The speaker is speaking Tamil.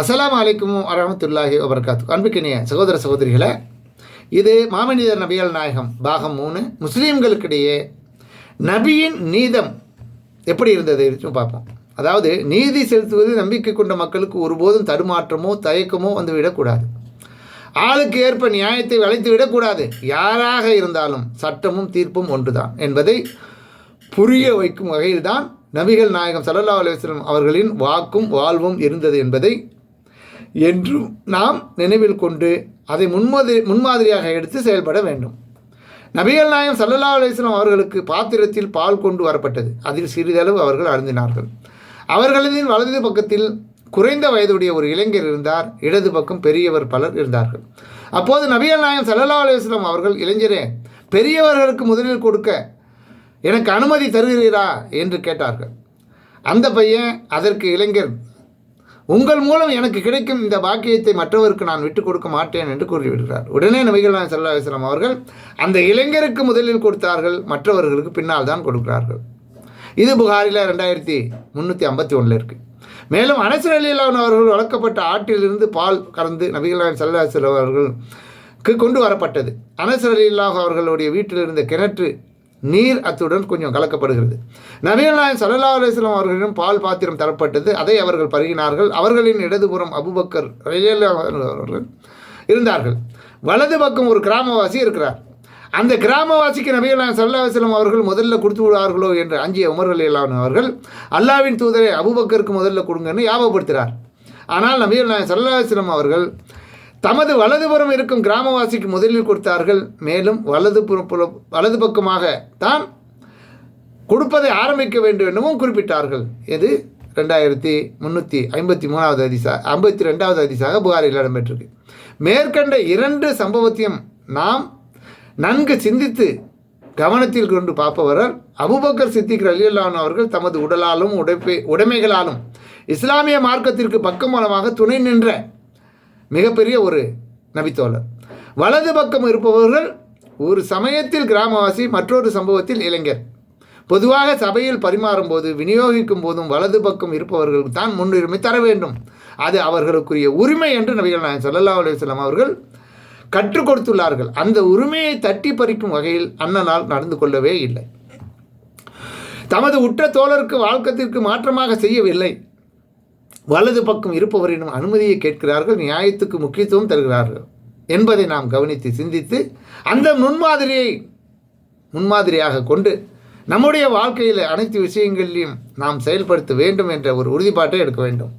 அஸ்லாம் அலைக்கும் வரமத்துல்லாஹி வபர்காத்து அன்புக்கினிய சகோதர சகோதரிகளை இது மாமனிதர் நபிகள் நாயகம் பாகம் மூணு. முஸ்லீம்களுக்கிடையே நபியின் நீதம் எப்படி இருந்தது பார்ப்போம். அதாவது நீதி செலுத்துவது நம்பிக்கை கொண்ட மக்களுக்கு ஒருபோதும் தடுமாற்றமோ தயக்கமோ வந்து விடக்கூடாது ஆளுக்கு ஏற்ப நியாயத்தை வளைத்து விடக்கூடாது. யாராக இருந்தாலும் சட்டமும் தீர்ப்பும் ஒன்றுதான் என்பதை புரிய வைக்கும் வகையில்தான் நபிகள் நாயகம் சல்லல்லா அலுவலம் அவர்களின் வாக்கும் வாழ்வும் இருந்தது என்பதை என்றும் நாம் நினைவில் கொண்டு அதை முன்மாதிரி முன்மாதிரியாக எடுத்து செயல்பட வேண்டும். நபிகள் நாயம் சல்லல்லா அலிஸ்லாம் அவர்களுக்கு பாத்திரத்தில் பால் கொண்டு வரப்பட்டது. அதில் சிறிதளவு அவர்கள் அருந்தினார்கள் அவர்களின் வலது பக்கத்தில் குறைந்த வயதுடைய ஒரு இளைஞர் இருந்தார். இடது பக்கம் பெரியவர் பலர் இருந்தார்கள். அப்போது நபிகள் நாயம் சல்லல்லா அலுவலாம் அவர்கள் இளைஞரே பெரியவர்களுக்கு முதலில் கொடுக்க எனக்கு அனுமதி தருகிறீரா? என்று கேட்டார்கள். அந்த பையன் அதற்கு இளைஞர் உங்கள் மூலம் எனக்கு கிடைக்கும் இந்த பாக்கியத்தை மற்றவருக்கு நான் விட்டுக் கொடுக்க மாட்டேன் என்று கூறிவிடுகிறார். உடனே நபிகள் நாயகம் ஸல்லல்லாஹு அவர்கள் அந்த இளைஞருக்கு முதலில் கொடுத்தார்கள் மற்றவர்களுக்கு பின்னால் தான் கொடுக்கிறார்கள். இது புகாரில் ரெண்டாயிரத்தி முந்நூற்றி ஐம்பத்தி ஒன்றில் இருக்குது மேலும் அனசர் அலிலான் அவர்கள் வளர்க்கப்பட்ட ஆட்டிலிருந்து பால் கறந்து நபிகள் நாயகம் அவர்களுக்கு கொண்டு வரப்பட்டது. அனசர் அலி அவர்களுடைய வீட்டில் இருந்த கிணற்று நீர் அத்துடன் கொஞ்சம் கலக்கப்படுகிறது. நபிகள் நாயன் ஸல்லல்லாஹு அலைஹி அவர்களிடம் பால் பாத்திரம் தரப்பட்டது. அதை அவர்கள் பருகினார்கள். அவர்களின் இடதுபுறம் அபுபக்கர் அவர்கள் இருந்தார்கள். வலது பக்கம் ஒரு கிராமவாசி இருக்கிறார். அந்த கிராமவாசிக்கு நபிகள் நாயகம் ஸல்லல்லாஹு அவர்கள் முதல்ல கொடுத்து விடுவார்களோ என்று அஞ்சிய உமர் இல்லாமல் அவர்கள் அல்லாவின் தூதரை அபுபக்கருக்கு முதல்ல கொடுங்கன்னு ஞாபகப்படுத்துகிறார் ஆனால் நபிகள் நாயன் ஸல்லல்லாஹு அவர்கள் தமது வலதுபுறம் இருக்கும் கிராமவாசிக்கு முதலில் கொடுத்தார்கள். மேலும் வலது புற- வலது பக்கமாக தான் கொடுப்பதை ஆரம்பிக்க வேண்டும் எனவும் குறிப்பிட்டார்கள். இது ரெண்டாயிரத்தி முந்நூற்றி ஐம்பத்தி மூணாவது அதிசா ஐம்பத்தி ரெண்டாவது அதிசாக புகாரில் இடம்பெற்றிருக்கு. மேற்கண்ட இரண்டு சம்பவத்தையும் நாம் நன்கு சிந்தித்து கவனத்தில் கொண்டு பார்ப்பவரால் அபுபக்கர் சித்திக் ரலியல்லான் அவர்கள் தமது உடலாலும் உடைப்பை உடைமைகளாலும் இஸ்லாமிய மார்க்கத்திற்கு பக்கமூலமாக துணை நின்ற மிகப்பெரிய ஒரு நபித்தோழர். வலது பக்கம் இருப்பவர்கள் ஒரு சமயத்தில் கிராமவாசி மற்றொரு சம்பவத்தில் இளைஞர். பொதுவாக சபையில் பரிமாறும் போது விநியோகிக்கும் போதும் வலது பக்கம் இருப்பவர்களுக்கு தான் முன்னுரிமை தர வேண்டும். அது அவர்களுக்குரிய உரிமை என்று நபிகள் நாயன் ஸல்லல்லாஹு அலுவலம் அவர்கள் கற்றுக் கொடுத்துள்ளார்கள். அந்த உரிமையை தட்டி பறிக்கும் வகையில் அண்ணனால் நடந்து கொள்ளவே இல்லை. தமது உற்ற தோழருக்கு வாழ்க்கத்திற்கு மாற்றமாக செய்யவில்லை. வலது பக்கம் இருப்பவரிடம் அனுமதியை கேட்கிறார்கள் நியாயத்துக்கு முக்கியத்துவம் தருகிறார்கள் என்பதை நாம் கவனித்து சிந்தித்து அந்த முன்மாதிரியை முன்மாதிரியாக கொண்டு நம்முடைய வாழ்க்கையில் அனைத்து விஷயங்களிலும் நாம் செயல்படுத்த வேண்டும் என்ற ஒரு உறுதிப்பாட்டை எடுக்க வேண்டும்.